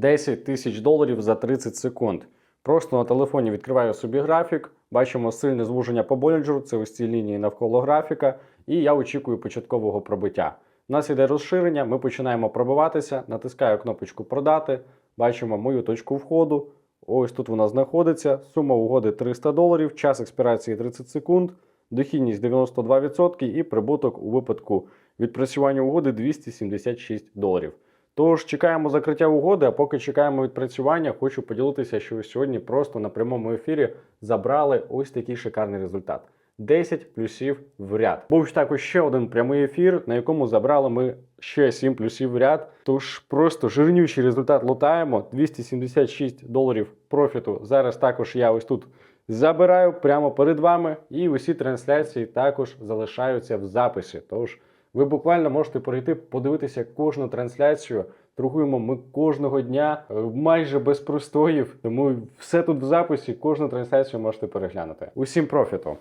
10 тисяч доларів за 30 секунд. Просто на телефоні відкриваю собі графік, бачимо сильне звуження по Болінджеру, це ось ці лінії навколо графіка, і я очікую початкового пробиття. У нас іде розширення, ми починаємо пробиватися, натискаю кнопочку продати, бачимо мою точку входу. Ось тут вона знаходиться. Сума угоди 300 доларів, час експірації 30 секунд, дохідність 92% і прибуток у випадку відпрацювання угоди 276 доларів. Тож чекаємо закриття угоди, а поки чекаємо відпрацювання, хочу поділитися, що сьогодні просто на прямому ефірі забрали ось такий шикарний результат. 10 плюсів в ряд. Був також ще один прямий ефір, на якому забрали ми ще 7 плюсів в ряд. Тож просто жирнючий результат лутаємо. 276 доларів профіту. Зараз також я ось тут забираю прямо перед вами. І усі трансляції також залишаються в записі. Тож ви буквально можете перейти, подивитися кожну трансляцію. Торгуємо ми кожного дня, е, майже без простоїв. Тому все тут в записі, кожну трансляцію можете переглянути. Усім профіту!